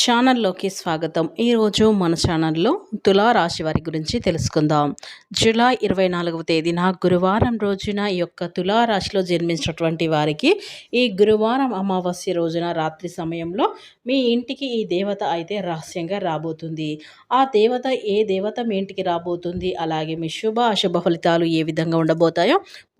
ఛానల్లోకి స్వాగతం. ఈరోజు మన ఛానల్లో తులా రాశి వారి గురించి తెలుసుకుందాం. జూలై ఇరవై నాలుగవ తేదీన గురువారం రోజున ఈ యొక్క తులా రాశిలో జన్మించినటువంటి వారికి ఈ గురువారం అమావాస్య రోజున రాత్రి సమయంలో మీ ఇంటికి ఈ దేవత అయితే రహస్యంగా రాబోతుంది. ఆ దేవత ఏ దేవత మీ ఇంటికి రాబోతుంది? అలాగే మీ శుభ అశుభ ఫలితాలు ఏ విధంగా ఉండబోతాయో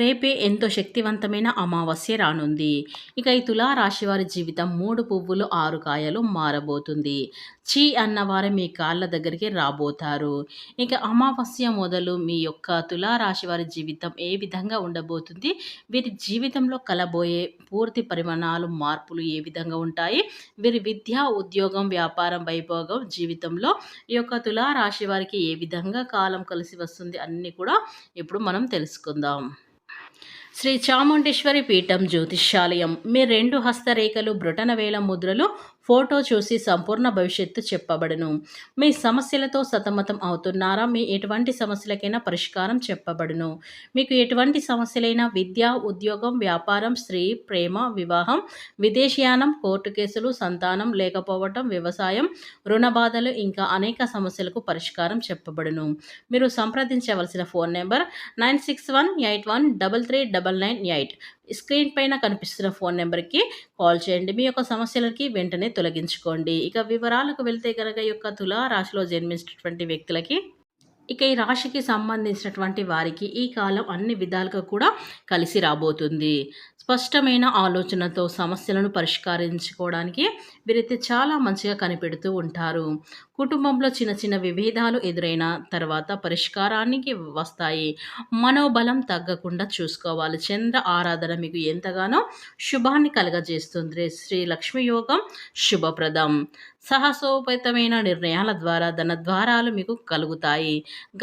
రేపే ఎంతో శక్తివంతమైన అమావాస్య రానుంది. ఇక ఈ తులారాశి వారి జీవితం మూడు పువ్వులు ఆరు కాయలు మారబోతుంది. చీ అన్నవారు మీ కాళ్ళ దగ్గరికి రాబోతారు. ఇక అమావాస్య మొదలు మీ యొక్క తులారాశి వారి జీవితం ఏ విధంగా ఉండబోతుంది? వీరి జీవితంలో కలబోయే పూర్తి పరిమాణాలు మార్పులు ఏ విధంగా ఉంటాయి? వీరి విద్య ఉద్యోగం వ్యాపారం వైభోగం జీవితంలో ఈ యొక్క తులారాశి వారికి ఏ విధంగా కాలం కలిసి వస్తుంది అన్నీ కూడా ఇప్పుడు మనం తెలుసుకుందాం. శ్రీ చాముండేశ్వరి పీఠం జ్యోతిష్యాలయం. మీ రెండు హస్తరేఖలు బ్రుటనవేల ముద్రలు ఫోటో చూసి సంపూర్ణ భవిష్యత్తు చెప్పబడును. మీ సమస్యలతో సతమతం అవుతున్నారా? మీ ఎటువంటి సమస్యలకైనా పరిష్కారం చెప్పబడును. మీకు ఎటువంటి సమస్యలైనా విద్య ఉద్యోగం వ్యాపారం స్త్రీ ప్రేమ వివాహం విదేశీయానం కోర్టు కేసులు సంతానం లేకపోవటం వ్యవసాయం రుణ బాధలు ఇంకా అనేక సమస్యలకు పరిష్కారం చెప్పబడును. మీరు సంప్రదించవలసిన phone number nine six one eight one double three double nine eight. Screen పైన కనిపిస్తున్న ఫోన్ నెంబర్కి కాల్ చేయండి. మీ యొక్క సమస్యలకి వెంటనే తొలగించుకోండి. ఇక వివరాలకు వెళ్తే కనుక యొక్క తులా రాశిలో జన్మించినటువంటి వ్యక్తులకి ఇక ఈ రాశికి సంబంధించినటువంటి వారికి ఈ కాలం అన్ని విధాలుగా కూడా కలిసి రాబోతుంది. స్పష్టమైన ఆలోచనతో సమస్యలను పరిష్కరించుకోవడానికి వీరైతే చాలా మంచిగా కనిపెడుతూ ఉంటారు. కుటుంబంలో చిన్న చిన్న విభేదాలు ఎదురైన తర్వాత పరిష్కారానికి వస్తాయి. మనోబలం తగ్గకుండా చూసుకోవాలి. చంద్ర ఆరాధన మీకు ఎంతగానో శుభాన్ని కలగజేస్తుంది. శ్రీ లక్ష్మి యోగం శుభప్రదం. సాహసోపేతమైన నిర్ణయాల ద్వారా ధన ద్వారాలు మీకు కలుగుతాయి.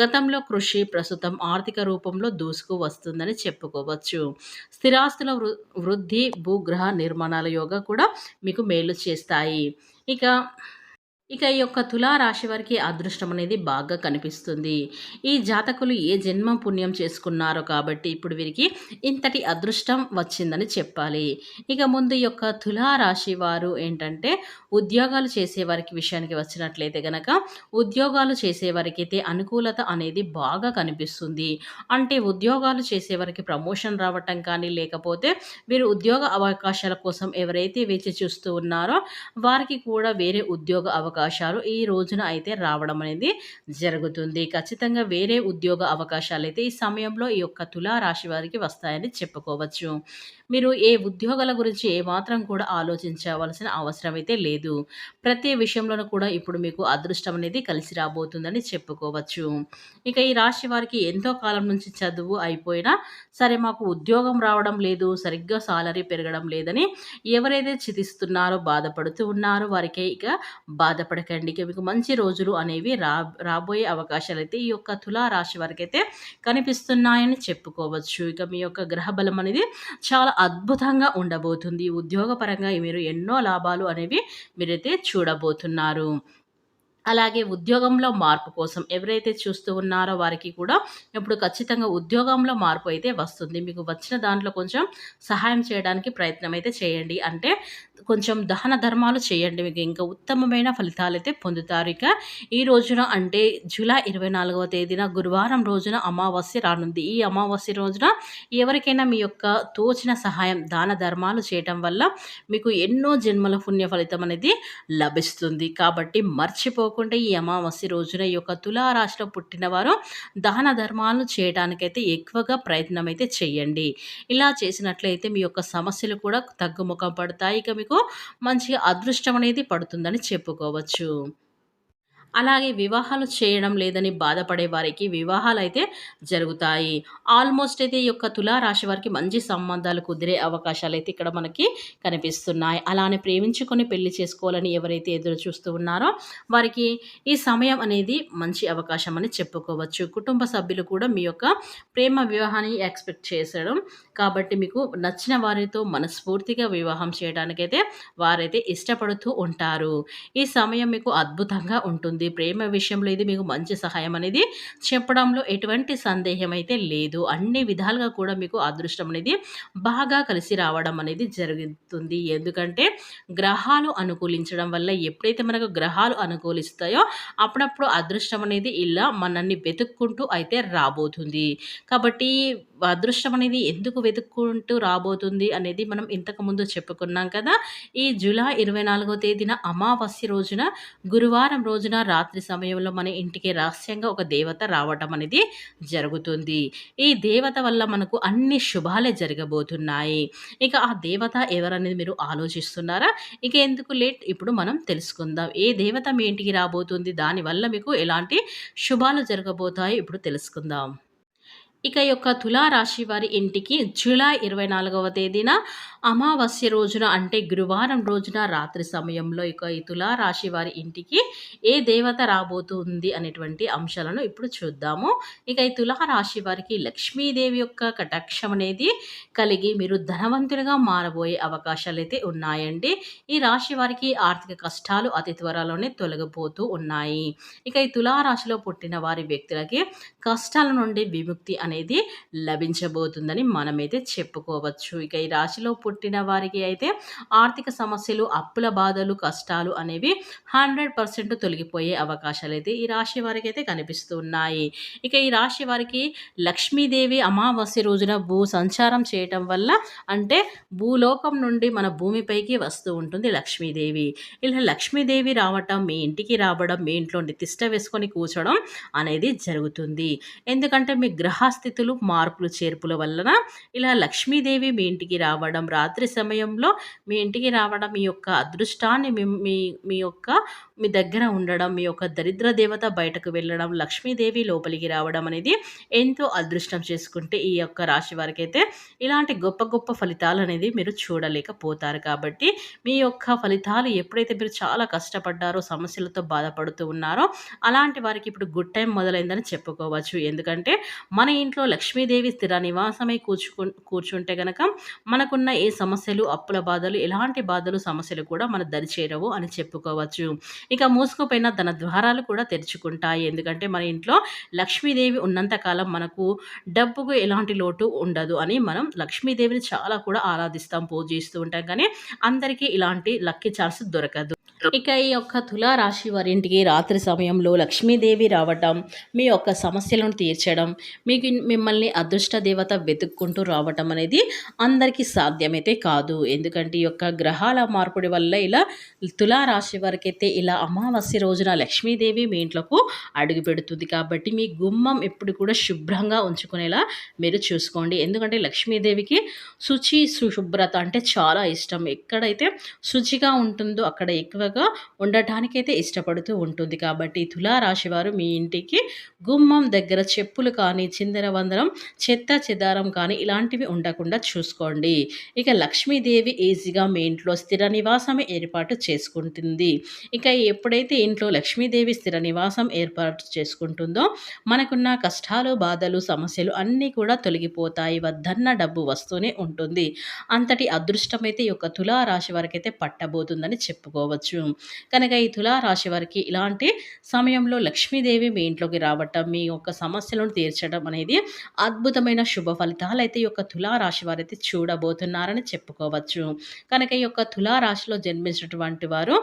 గతంలో కృషి ప్రస్తుతం ఆర్థిక రూపంలో దూసుకు వస్తుందని చెప్పుకోవచ్చు. స్థిరాస్తుల వృద్ధి భూగ్రహ నిర్మాణాల యోగ కూడా మీకు మేలు చేస్తాయి. ఇక ఇక ఈ యొక్క తులారాశి వారికి అదృష్టం అనేది బాగా కనిపిస్తుంది. ఈ జాతకులు ఏ జన్మ పుణ్యం చేసుకున్నారో కాబట్టి ఇప్పుడు వీరికి ఇంతటి అదృష్టం వచ్చిందని చెప్పాలి. ఇక ముందు ఈ యొక్క తులారాశి వారు ఏంటంటే ఉద్యోగాలు చేసేవారికి విషయానికి వచ్చినట్లయితే గనక ఉద్యోగాలు చేసేవారికి అయితే అనుకూలత అనేది బాగా కనిపిస్తుంది. అంటే ఉద్యోగాలు చేసేవారికి ప్రమోషన్ రావటం కానీ లేకపోతే వీరు ఉద్యోగ అవకాశాల కోసం ఎవరైతే వేచి చూస్తూ ఉన్నారో వారికి కూడా వేరే ఉద్యోగ అవకాశం అవకాశాలు ఈ రోజున అయితే రావడం అనేది జరుగుతుంది. ఖచ్చితంగా వేరే ఉద్యోగ అవకాశాలు అయితే ఈ సమయంలో ఈ యొక్క తులారాశి వారికి వస్తాయని చెప్పుకోవచ్చు. మీరు ఏ ఉద్యోగాల గురించి ఏమాత్రం కూడా ఆలోచించవలసిన అవసరం అయితే లేదు. ప్రతి విషయంలోనూ కూడా ఇప్పుడు మీకు అదృష్టం అనేది కలిసి రాబోతుందని చెప్పుకోవచ్చు. ఇక ఈ రాశి వారికి ఎంతో కాలం నుంచి చదువు అయిపోయినా సరే మాకు ఉద్యోగం రావడం లేదు సరిగ్గా సాలరీ పెరగడం లేదని ఎవరైతే చితిస్తున్నారో బాధపడుతూ ఉన్నారో వారికి ఇక బాధపడకండి. ఇక మీకు మంచి రోజులు అనేవి రా రాబోయే అవకాశాలు అయితే ఈ యొక్క తులా రాశి వారికి అయితే కనిపిస్తున్నాయని చెప్పుకోవచ్చు. ఇక మీ యొక్క గ్రహ బలం అనేది చాలా అద్భుతంగా ఉండబోతుంది. ఉద్యోగపరంగా మీరు ఎన్నో లాభాలు అనేవి మీరైతే చూడబోతున్నారు. అలాగే ఉద్యోగంలో మార్పు కోసం ఎవరైతే చూస్తూ ఉన్నారో వారికి కూడా ఇప్పుడు ఖచ్చితంగా ఉద్యోగంలో మార్పు అయితే వస్తుంది. మీకు వచ్చిన దాంట్లో కొంచెం సహాయం చేయడానికి ప్రయత్నం అయితే చేయండి. అంటే కొంచెం దహన ధర్మాలు చేయండి. మీకు ఇంకా ఉత్తమమైన ఫలితాలు అయితే పొందుతారు. ఇక ఈ రోజున అంటే జూలై ఇరవై నాలుగవ తేదీన గురువారం రోజున అమావాస్య రానుంది. ఈ అమావాస్య రోజున ఎవరికైనా మీ యొక్క తోచిన సహాయం దాన ధర్మాలు చేయటం వల్ల మీకు ఎన్నో జన్మల పుణ్య ఫలితం అనేది లభిస్తుంది. కాబట్టి మర్చిపోకుండా ఈ అమావాస్య రోజున ఈ యొక్క తులారాశిలో పుట్టినవారు దాన ధర్మాలు చేయడానికైతే ఎక్కువగా ప్రయత్నం అయితే చేయండి. ఇలా చేసినట్లయితే మీ యొక్క సమస్యలు కూడా తగ్గుముఖం పడతాయి. ఇక మీకు మంచి అదృష్టం అనేది పడుతుందని చెప్పుకోవచ్చు. అలాగే వివాహాలు చేయడం లేదని బాధపడే వారికి వివాహాలు అయితే జరుగుతాయి. ఆల్మోస్ట్ అయితే ఈ యొక్క తులారాశి వారికి మంచి సంబంధాలు కుదిరే అవకాశాలు అయితే ఇక్కడ మనకి కనిపిస్తున్నాయి. అలానే ప్రేమించుకొని పెళ్ళి చేసుకోవాలని ఎవరైతే ఎదురు చూస్తూ ఉన్నారో వారికి ఈ సమయం అనేది మంచి అవకాశం అని చెప్పుకోవచ్చు. కుటుంబ సభ్యులు కూడా మీ యొక్క ప్రేమ వివాహాన్ని ఎక్స్పెక్ట్ చేసడం కాబట్టి మీకు నచ్చిన వారితో మనస్ఫూర్తిగా వివాహం చేయడానికైతే వారైతే ఇష్టపడుతూ ఉంటారు. ఈ సమయం మీకు అద్భుతంగా ఉంటుంది. ఉంది. ప్రేమ విషయంలో ఇది మీకు మంచి సహాయం అనేది చెప్పడంలో ఎటువంటి సందేహం అయితే లేదు. అన్ని విధాలుగా కూడా మీకు అదృష్టం అనేది బాగా కలిసి రావడం అనేది జరుగుతుంది. ఎందుకంటే గ్రహాలు అనుకూలించడం వల్ల ఎప్పుడైతే మనకు గ్రహాలు అనుకూలిస్తాయో అప్పుడప్పుడు అదృష్టం అనేది ఇలా మనల్ని వెతుక్కుంటూ అయితే రాబోతుంది. కాబట్టి అదృష్టం అనేది ఎందుకు వెతుక్కుంటూ రాబోతుంది అనేది మనం ఇంతకుముందు చెప్పుకున్నాం కదా. ఈ జూలై ఇరవై నాలుగో తేదీన అమావాస్య రోజున గురువారం రోజున రాత్రి సమయంలో మన ఇంటికి రహస్యంగా ఒక దేవత రావటం అనేది జరుగుతుంది. ఈ దేవత వల్ల మనకు అన్ని శుభాలే జరగబోతున్నాయి. ఇక ఆ దేవత ఎవరనేది మీరు ఆలోచిస్తున్నారా? ఇక ఎందుకు లేట్? ఇప్పుడు మనం తెలుసుకుందాం. ఏ దేవత మీ ఇంటికి రాబోతుంది? దానివల్ల మీకు ఎలాంటి శుభాలు జరగబోతాయి? ఇప్పుడు తెలుసుకుందాం. ఇక యొక్క తులారాశి వారి ఇంటికి జూలై ఇరవై నాలుగవ తేదీన అమావాస్య రోజున అంటే గురువారం రోజున రాత్రి సమయంలో ఇక ఈ తులారాశి వారి ఇంటికి ఏ దేవత రాబోతుంది అనేటువంటి అంశాలను ఇప్పుడు చూద్దాము. ఇక ఈ తులారాశి వారికి లక్ష్మీదేవి యొక్క కటాక్షం అనేది కలిగి మీరు ధనవంతులుగా మారబోయే అవకాశాలు అయితే ఉన్నాయండి. ఈ రాశి వారికి ఆర్థిక కష్టాలు అతి త్వరలోనే తొలగిపోతూ ఉన్నాయి. ఇక ఈ తులారాశిలో పుట్టిన వారి వ్యక్తులకి కష్టాల నుండి విముక్తి అనేది లభించబోతుందని మనమైతే చెప్పుకోవచ్చు. ఇక ఈ రాశిలో పుట్టిన వారికి అయితే ఆర్థిక సమస్యలు అప్పుల బాధలు కష్టాలు అనేవి హండ్రెడ్ పర్సెంట్ తొలగిపోయే అవకాశాలు అయితే ఈ రాశి వారికి అయితే కనిపిస్తున్నాయి. ఇక ఈ రాశి వారికి లక్ష్మీదేవి అమావాస్య రోజున భూ సంచారం చేయటం వల్ల అంటే భూలోకం నుండి మన భూమిపైకి వస్తూ ఉంటుంది లక్ష్మీదేవి. ఇలా లక్ష్మీదేవి రావటం మీ ఇంటికి రావడం మీ ఇంట్లో తిష్ట వేసుకొని కూర్చోడం అనేది జరుగుతుంది. ఎందుకంటే మీ గ్రహస్థితులు మార్పులు చేర్పుల వలన ఇలా లక్ష్మీదేవి మీ ఇంటికి రావడం రాత్రి సమయంలో మీ ఇంటికి రావడం మీ యొక్క అదృష్టాన్ని మీ మీ యొక్క మీ దగ్గర ఉండడం మీ యొక్క దరిద్ర దేవత బయటకు వెళ్ళడం లక్ష్మీదేవి లోపలికి రావడం అనేది ఎంతో అదృష్టం చేసుకుంటే ఈ యొక్క రాశి వారికి అయితే ఇలాంటి గొప్ప గొప్ప ఫలితాలు అనేది మీరు చూడలేకపోతారు. కాబట్టి మీ యొక్క ఫలితాలు ఎప్పుడైతే మీరు చాలా కష్టపడ్డారో సమస్యలతో బాధపడుతూ ఉన్నారో అలాంటి వారికి ఇప్పుడు గుడ్ టైం మొదలైందని చెప్పుకోవచ్చు. ఎందుకంటే మన ఇంట్లో లక్ష్మీదేవి స్థిర నివాసమై కూర్చుకు కూర్చుంటే గనక మనకున్న ఏ సమస్యలు అప్పుల బాధలు ఎలాంటి బాధలు సమస్యలు కూడా మన దరిచేరవు అని చెప్పుకోవచ్చు. ఇక మూసుకుపోయిన తన ద్వారాలు కూడా తెరుచుకుంటాయి. ఎందుకంటే మన ఇంట్లో లక్ష్మీదేవి ఉన్నంతకాలం మనకు డబ్బుకు ఎలాంటి లోటు ఉండదు అని మనం లక్ష్మీదేవిని చాలా కూడా ఆరాధిస్తాం పూజిస్తూ ఉంటాం. కానీ అందరికీ ఇలాంటి లక్కీ ఛాన్స్ దొరకదు. ఇక ఈ యొక్క తులారాశి వారింటికి రాత్రి సమయంలో లక్ష్మీదేవి రావటం మీ యొక్క సమస్యలను తీర్చడం మీకు మిమ్మల్ని అదృష్ట దేవత వెతుక్కుంటూ రావటం అనేది అందరికీ సాధ్యమైతే కాదు. ఎందుకంటే ఈ యొక్క గ్రహాల మార్పుడి వల్ల ఇలా తులారాశి వారికైతే ఇలా అమావాస్య రోజున లక్ష్మీదేవి మీ ఇంట్లోకి అడుగు పెడుతుంది. కాబట్టి మీ గుమ్మం ఎప్పుడు కూడా శుభ్రంగా ఉంచుకునేలా మీరు చూసుకోండి. ఎందుకంటే లక్ష్మీదేవికి శుచి సుశుభ్రత అంటే చాలా ఇష్టం. ఎక్కడైతే శుచిగా ఉంటుందో అక్కడ ఎక్కువ ఎక్కువగా ఉండటానికైతే ఇష్టపడుతూ ఉంటుంది. కాబట్టి తులారాశి వారు మీ ఇంటికి గుమ్మం దగ్గర చెప్పులు కానీ చిందర వందరం చెత్త చెదారం కానీ ఇలాంటివి ఉండకుండా చూసుకోండి. ఇక లక్ష్మీదేవి ఈజీగా మీ ఇంట్లో స్థిర నివాసమే ఏర్పాటు చేసుకుంటుంది. ఇక ఎప్పుడైతే ఇంట్లో లక్ష్మీదేవి స్థిర నివాసం ఏర్పాటు చేసుకుంటుందో మనకున్న కష్టాలు బాధలు సమస్యలు అన్నీ కూడా తొలగిపోతాయి. వద్దన్న డబ్బు వస్తూనే ఉంటుంది. అంతటి అదృష్టమైతే ఈ యొక్క తులారాశి వరకైతే పట్టబోతుందని చెప్పుకోవచ్చు. కనుక ఈ తులారాశి వారికి ఇలాంటి సమయంలో లక్ష్మీదేవి మీ ఇంట్లోకి రావటం మీ యొక్క సమస్యలను తీర్చడం అనేది అద్భుతమైన శుభ ఫలితాలు అయితే ఈ యొక్క తులారాశి వారైతే చూడబోతున్నారని చెప్పుకోవచ్చు. కనుక ఈ యొక్క తులారాశిలో జన్మించినటువంటి వారు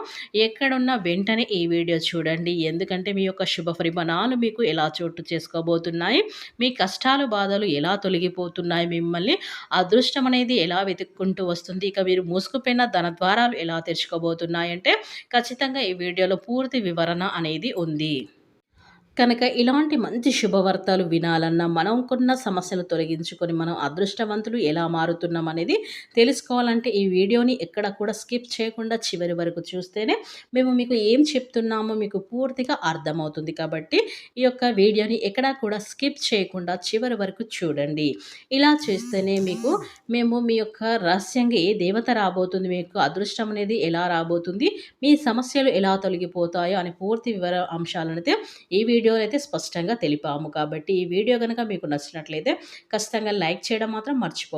ఎక్కడున్నా వెంటనే ఈ వీడియో చూడండి. ఎందుకంటే మీ యొక్క శుభ పరిమాణాలు మీకు ఎలా చోటు చేసుకోబోతున్నాయి మీ కష్టాలు బాధలు ఎలా తొలగిపోతున్నాయి మిమ్మల్ని అదృష్టం అనేది ఎలా వెతుక్కుంటూ వస్తుంది ఇక మీరు మూసుకుపోయిన ధన ద్వారాలు ఎలా తెరుచుకోబోతున్నాయంటే ఖచ్చితంగా ఈ వీడియోలో పూర్తి వివరణ అనేది ఉంది. కనుక ఇలాంటి మంచి శుభవార్తలు వినాలన్నా మనంకున్న సమస్యలు తొలగించుకొని మనం అదృష్టవంతులు ఎలా మారుతున్నాం అనేది తెలుసుకోవాలంటే ఈ వీడియోని ఎక్కడ కూడా స్కిప్ చేయకుండా చివరి వరకు చూస్తేనే మేము మీకు ఏం చెప్తున్నామో మీకు పూర్తిగా అర్థమవుతుంది కాబట్టి ఈ యొక్క వీడియోని ఎక్కడా కూడా స్కిప్ చేయకుండా చివరి వరకు చూడండి. ఇలా చేస్తేనే మీకు మేము మీ యొక్క రహస్యంగా ఏ దేవత రాబోతుంది మీకు అదృష్టం అనేది ఎలా రాబోతుంది మీ సమస్యలు ఎలా తొలగిపోతాయో అని పూర్తి వివర అంశాలనైతే ఈ వీడియో వీడియోలో అయితే స్పష్టంగా తెలిపాము. కాబట్టి ఈ వీడియో కనుక మీకు నచ్చినట్లయితే ఖచ్చితంగా లైక్ చేయడం మాత్రం మర్చిపో